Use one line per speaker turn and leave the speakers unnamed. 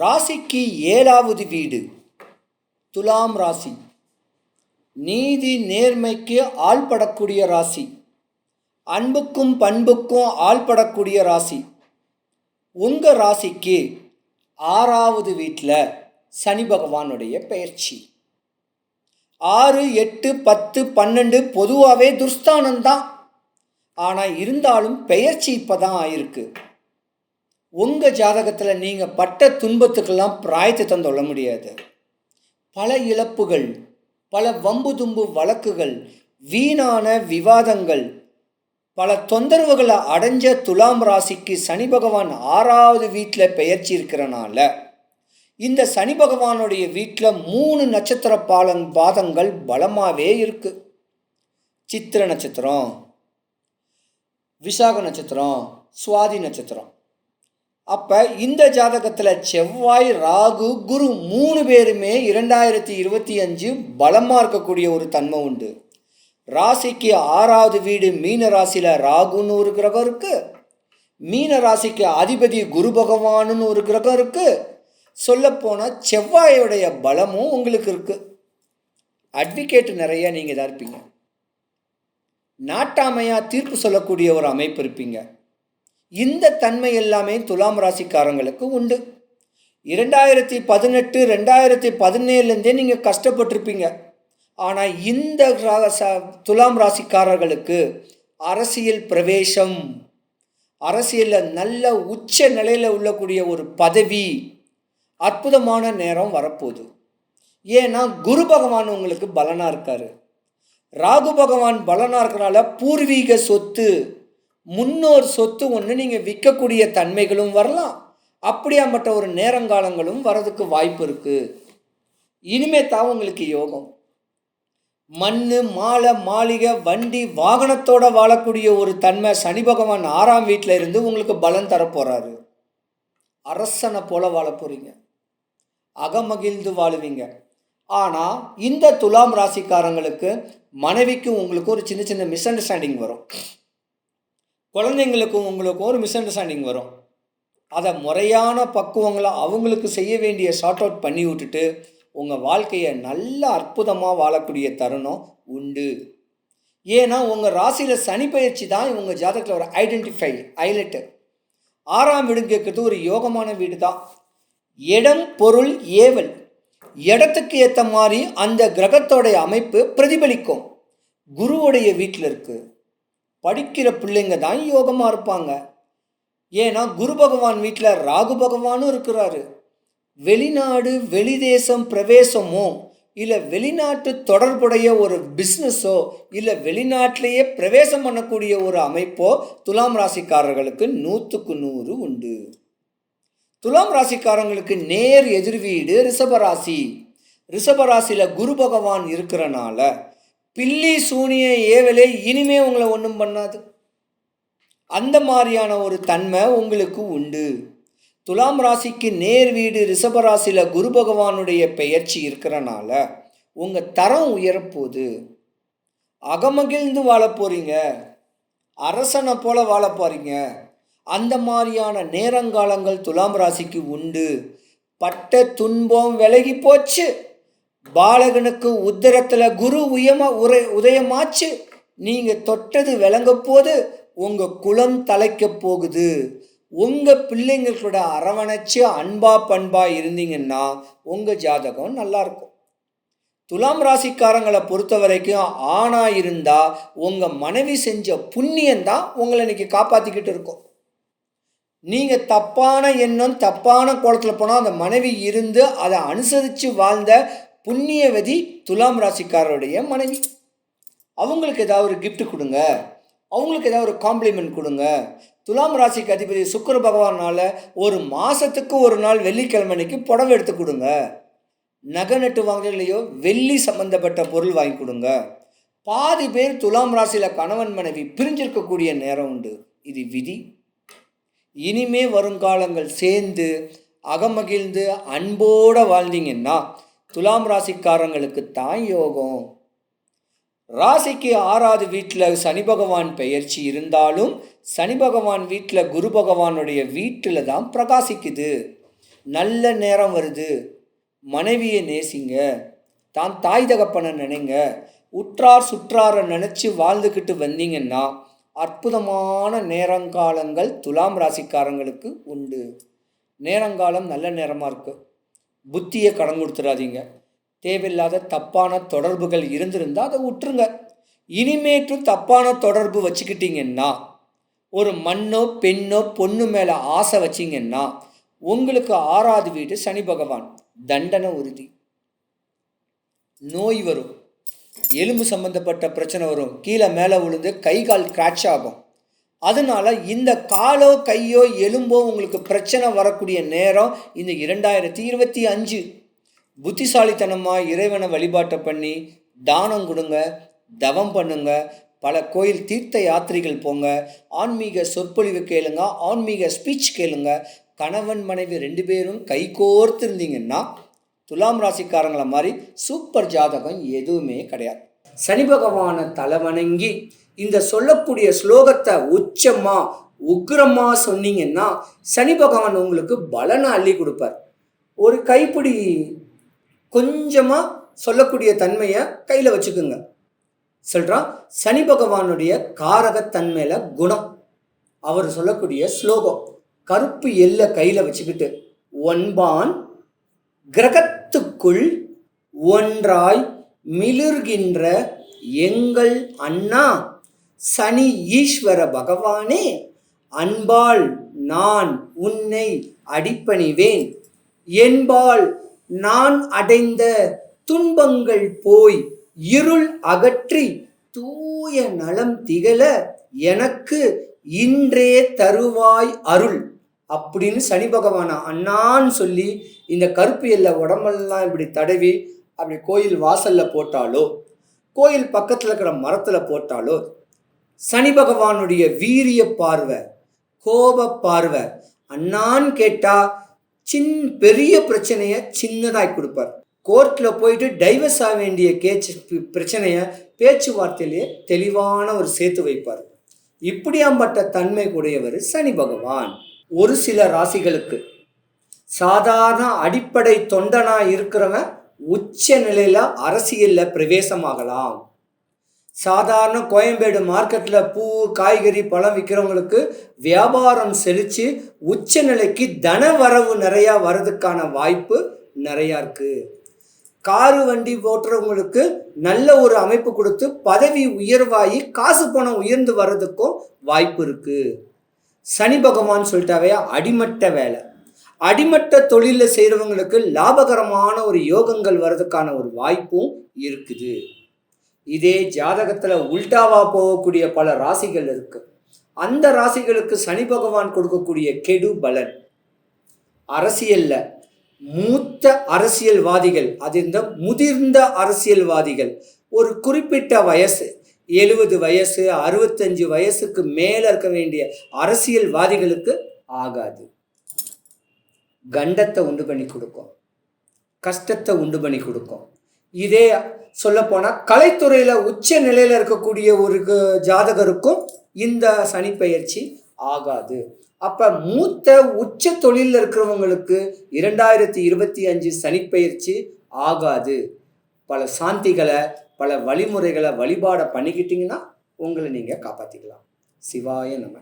ராசிக்கு ஏழாவது வீடு. துலாம் ராசி. நீதி நேர்மைக்கு ஆள்படக்கூடிய ராசி. அன்புக்கும் பண்புக்கும் ஆள்படக்கூடிய ராசி. உங்கள் ராசிக்கு ஆறாவது வீட்டில் சனி பகவானுடைய பெயர்ச்சி. ஆறு எட்டு பத்து பன்னெண்டு பொதுவாகவே துர்ஸ்தானந்தான் ஆனால் இருந்தாலும் பெயர்ச்சி இப்போ தான் ஆயிருக்கு. உங்கள் ஜாதகத்தில் நீங்கள் பட்ட துன்பத்துக்கெல்லாம் பிராயத்தை தந்தொள்ள முடியாது. பல இழப்புகள் பல வம்பு தும்பு வழக்குகள் வீணான விவாதங்கள் பல தொந்தரவுகளை அடைஞ்ச துலாம் ராசிக்கு சனி பகவான் ஆறாவது வீட்டில் பெயர்ச்சி இருக்கிறனால இந்த சனி பகவானுடைய வீட்டில் மூணு நட்சத்திர பாலங் பாதங்கள் பலமாகவே இருக்கு. சித்திர நட்சத்திரம் விசாக நட்சத்திரம் சுவாதி நட்சத்திரம். அப்போ இந்த ஜாதகத்தில் செவ்வாய் ராகு குரு மூணு பேருமே இரண்டாயிரத்தி இருபத்தி அஞ்சு பலமாக இருக்கக்கூடிய ஒரு தன்மை உண்டு. ராசிக்கு ஆறாவது வீடு மீன ராசியில் ராகுன்னு ஒரு கிரகம் இருக்குது மீன ராசிக்கு அதிபதி குரு பகவானுன்னு ஒரு கிரகம் இருக்குது சொல்லப்போனால் செவ்வாயோடைய பலமும் உங்களுக்கு இருக்குது அட்வொகேட் நிறைய நீங்கள் தான் இருப்பீங்க. நாட்டாமையாக தீர்ப்பு சொல்லக்கூடிய ஒரு அமைப்பு இருப்பீங்க. இந்த தன்மை எல்லாமே துலாம் ராசிக்காரங்களுக்கு உண்டு. இரண்டாயிரத்தி பதினெட்டு ரெண்டாயிரத்தி பதினேழுலேருந்தே நீங்கள் கஷ்டப்பட்டிருப்பீங்க. ஆனால் இந்த ரா- துலாம் ராசிக்காரர்களுக்கு அரசியல் பிரவேசம் அரசியலில் நல்ல உச்ச நிலையில் உள்ளக்கூடிய ஒரு பதவி அற்புதமான நேரம் வரப்போகுது. ஏன்னா குரு பகவான் உங்களுக்கு பலனாக இருக்காரு. ராகு பகவான் பலனாக இருக்கிறனால பூர்வீக சொத்து முன்னோர் சொத்து ஒன்று நீங்கள் விற்கக்கூடிய தன்மைகளும் வரலாம். அப்படியாப்பட்ட ஒரு நேரங்காலங்களும் வரதுக்கு வாய்ப்பு இருக்குது இனிமே தான் உங்களுக்கு யோகம். மண் மாலை மாளிகை வண்டி வாகனத்தோட வாழக்கூடிய ஒரு தன்மை சனி பகவான் ஆறாம் வீட்டில் இருந்து உங்களுக்கு பலன் தரப்போகிறாரு அரசனை போல வாழ போகிறீங்க அகமகிழ்ந்து வாழுவீங்க. ஆனால் இந்த துலாம் ராசிக்காரங்களுக்கு மனைவிக்கும் உங்களுக்கு ஒரு சின்ன சின்ன மிஸ் அண்டர்ஸ்டாண்டிங் வரும். குழந்தைங்களுக்கும் உங்களுக்கும் ஒரு மிஸ் அண்டர்ஸ்டாண்டிங் வரும். அதை முறையான பக்குவங்களை அவங்களுக்கு செய்ய வேண்டிய ஷார்ட் அவுட் பண்ணி விட்டுட்டு உங்கள் வாழ்க்கையை நல்ல அற்புதமாக வாழக்கூடிய தருணம் உண்டு. ஏன்னா உங்கள் ராசியில் சனி பயிற்சி தான் உங்கள் ஜாதகத்தில் ஒரு ஐடென்டிஃபை ஹைலைட்டு ஆறாம் வீடு கேட்குறது ஒரு யோகமான வீடு தான். இடம் பொருள் ஏவல். இடத்துக்கு ஏற்ற மாதிரி அந்த கிரகத்தோடைய அமைப்பு பிரதிபலிக்கும். குருவுடைய வீட்டில் இருக்குது படிக்கிற பிள்ளைங்க தான் யோகமாக இருப்பாங்க. ஏன்னா குரு பகவான் வீட்டில் ராகு பகவானும் இருக்கிறாரு. வெளிநாடு வெளிதேசம் பிரவேசமோ இல்லை வெளிநாட்டு தொடர்புடைய ஒரு பிஸ்னஸோ இல்லை வெளிநாட்டிலேயே பிரவேசம் பண்ணக்கூடிய ஒரு அமைப்போ துலாம் ராசிக்காரர்களுக்கு நூற்றுக்கு நூறு உண்டு. துலாம் ராசிக்காரங்களுக்கு நேர் எதிர் வீடு ரிஷபராசி ரிஷபராசியில் குரு பகவான் இருக்கிறனால பில்லி சூனிய ஏவலே இனிமே உங்களை ஒன்றும் பண்ணாது. அந்த மாதிரியான ஒரு தன்மை உங்களுக்கு உண்டு. துலாம் ராசிக்கு நேர் வீடு ரிஷபராசியில் குரு பகவானுடைய பெயர்ச்சி இருக்கிறனால உங்கள் தரம் உயரப்போகுது. அகமகிழ்ந்து வாழ போகிறீங்க அரசனை போல வாழ போகிறீங்க அந்த மாதிரியான நேரங்காலங்கள் துலாம் ராசிக்கு உண்டு. பட்ட துன்பம் விலகி போச்சு. பாலகனுக்கு உத்தரத்தில் குரு உயமா உரை உதயமாச்சு. நீங்கள் தொட்டது விளங்க போது உங்கள் குலம் தலைக்க போகுது. உங்கள் பிள்ளைங்களோட அரவணைச்சு அன்பா பண்பா இருந்தீங்கன்னா உங்கள் ஜாதகம் நல்லாயிருக்கும் துலாம் ராசிக்காரங்களை பொறுத்த வரைக்கும் ஆணா இருந்தா உங்க மனைவி செஞ்ச புண்ணியம் தான் உங்களை இன்னைக்கு காப்பாத்திக்கிட்டு இருக்கும். நீங்க தப்பான எண்ணம் தப்பான கோலத்தில் போனால் அந்த மனைவி இருந்து அதை அனுசரித்து வாழ்ந்த புண்ணியவதி துலாம் ராசிக்காரருடைய மனைவி. அவங்களுக்கு ஏதாவது ஒரு கிஃப்ட் கொடுங்க. அவங்களுக்கு ஏதாவது ஒரு காம்ப்ளிமெண்ட் கொடுங்க. துலாம் ராசிக்கு அதிபதி சுக்கர பகவானால் ஒரு மாதத்துக்கு ஒரு நாள் வெள்ளிக்கிழமை அன்னைக்கு புடவை எடுத்து கொடுங்க. நகை நட்டு வாங்குறதுலையோ வெள்ளி சம்பந்தப்பட்ட பொருள் வாங்கி கொடுங்க. பாதி பேர் துலாம் ராசியில் கணவன் மனைவி பிரிஞ்சிருக்கக்கூடிய நேரம் உண்டு. இது விதி. இனிமே வருங்காலங்கள் சேர்ந்து அகமகிழ்ந்து அன்போடு வாழ்ந்தீங்கன்னா துலாம் ராசிக்காரங்களுக்கு தான் யோகம். ராசிக்கு ஆறாவது வீட்டில் சனி பகவான் பெயர்ச்சி இருந்தாலும் சனி பகவான் வீட்டில் குரு பகவானுடைய வீட்டில் தான் பிரகாசிக்குது. நல்ல நேரம் வருது. மனைவியை நேசிங்க. தான் தாய் தகப்பனை நினைங்க. உற்றார் சுற்றாரை நினச்சி வாழ்ந்துக்கிட்டு வந்தீங்கன்னா அற்புதமான நேரங்காலங்கள் துலாம் ராசிக்காரங்களுக்கு உண்டு. நேரங்காலம் நல்ல நேரமாக இருக்குது புத்தியை கடன் கொடுத்துடாதீங்க தேவையில்லாத தப்பான தொடர்புகள் இருந்திருந்தால் அதை விட்டுருங்க. இனிமேட்டும் தப்பான தொடர்பு வச்சுக்கிட்டீங்கன்னா ஒரு மண்ணோ பெண்ணோ பொண்ணு மேலே ஆசை வச்சிங்கன்னா உங்களுக்கு ஆறாவது வீடு சனி பகவான். தண்டனை உறுதி. நோய் வரும். எலும்பு சம்பந்தப்பட்ட பிரச்சனை வரும். கீழே மேலே விழுந்து கை கால் கிராட்ச் ஆகும். அதனால இந்த காலோ கையோ எலும்போ உங்களுக்கு பிரச்சனை வரக்கூடிய நேரம் இந்த இரண்டாயிரத்தி இருபத்தி அஞ்சு. புத்திசாலித்தனமாக இறைவனை வழிபாட்டை பண்ணி தானம் கொடுங்க தவம் பண்ணுங்க பல கோயில் தீர்த்த யாத்திரைகள் போங்க ஆன்மீக சொற்பொழிவு கேளுங்க ஆன்மீக ஸ்பீச் கேளுங்க. கணவன் மனைவி ரெண்டு பேரும் கைகோர்த்து இருந்தீங்கன்னா துலாம் ராசிக்காரங்களை மாதிரி சூப்பர் ஜாதகம் எதுவுமே கிடையாது. சனி பகவானை தலைவணங்கி இந்த சொல்லக்கூடிய ஸ்லோகத்தை உச்சமா உக்ரமா சொன்னீங்கன்னா சனி பகவான் உங்களுக்கு பலனை அள்ளி கொடுப்பார். ஒரு கைப்பிடி கொஞ்சமாக சொல்லக்கூடிய தன்மையை கையில் வச்சுக்கோங்க. சொல்கிறான் சனி பகவானுடைய காரகத்தன்மையில் குணம். அவர் சொல்லக்கூடிய ஸ்லோகம் கருப்பு எல்லை கையில் வச்சுக்கிட்டு ஒன்பான் கிரகத்துக்குள் ஒன்றாய் மிளிர்கின்ற எங்கள் அண்ணா. சனி ஈஸ்வர பகவானே அன்பால் நான் உன்னை அடிப்பணிவேன். என்பால் நான் அடைந்த துன்பங்கள் போய் இருள் அகற்றி தூய நலம் திகழ எனக்கு இன்றே தருவாய் அருள். அப்படின்னு சனி பகவான அண்ணான்னு சொல்லி இந்த கருப்பு எல்லை உடம்பெல்லாம் இப்படி தடவி அப்படி கோயில் வாசல்ல போட்டாலோ கோயில் பக்கத்தில் இருக்கிற மரத்தில் போட்டாலோ சனி பகவானுடைய வீரிய பார்வை கோப பார்வை. அண்ணான்னு கேட்டா சின் பெரிய பிரச்சனையை சின்னதாய் கொடுப்பார். கோர்ட்டில் போயிட்டு டைவர்ஸ் ஆக வேண்டிய கேச்சு பிரச்சனையை பேச்சுவார்த்தையிலேயே தெளிவான ஒரு சேர்த்து வைப்பார். இப்படியாம்பட்ட தன்மை கூடையவர் சனி பகவான். ஒரு சில ராசிகளுக்கு. சாதாரண அடிப்படை தொண்டனாக இருக்கிறவன் உச்ச நிலையில் அரசியலில் பிரவேசமாகலாம். சாதாரண கோயம்பேடு மார்க்கெட்டில் பூ காய்கறி பழம் விற்கிறவங்களுக்கு வியாபாரம் செழித்து உச்ச நிலைக்கு தன வரவு நிறையா வர்றதுக்கான வாய்ப்பு நிறையா இருக்குது காரு வண்டி ஓட்டுறவங்களுக்கு நல்ல ஒரு அமைப்பு கொடுத்து பதவி உயர்வாகி காசு பணம் உயர்ந்து வர்றதுக்கும் வாய்ப்பு இருக்குது சனி பகவான் சொல்லிட்டாவே அடிமட்ட வேலை. அடிமட்ட தொழிலில் செய்கிறவங்களுக்கு லாபகரமான ஒரு யோகங்கள் வர்றதுக்கான ஒரு வாய்ப்பும் இருக்குது. இதே ஜாதகத்தில் உல்டாவா போகக்கூடிய பல ராசிகள் இருக்கு. அந்த ராசிகளுக்கு சனி பகவான் கொடுக்கக்கூடிய கெடு பலன். அரசியல்ல மூத்த அரசியல்வாதிகள் அது இந்த முதிர்ந்த அரசியல்வாதிகள் ஒரு குறிப்பிட்ட வயசு எழுபது வயசு அறுபத்தஞ்சு வயசுக்கு மேலே இருக்க வேண்டிய அரசியல்வாதிகளுக்கு ஆகாது. கண்டத்தை உண்டு பண்ணி கொடுக்கும். கஷ்டத்தை உண்டு பண்ணி கொடுக்கும். இதே சொல்லப்போனால் கலைத்துறையில் உச்ச நிலையில் இருக்கக்கூடிய ஒரு ஜாதகருக்கும் இந்த சனிப்பெயர்ச்சி ஆகாது. அப்போ மூத்த உச்ச தொழிலில் இருக்கிறவங்களுக்கு இரண்டாயிரத்தி இருபத்தி அஞ்சு சனிப்பயிற்சி ஆகாது. பல சாந்திகளை பல வழிமுறைகளை வழிபாடை பண்ணிக்கிட்டீங்கன்னா உங்களை நீங்கள் காப்பாற்றிக்கலாம் சிவாய நம்ம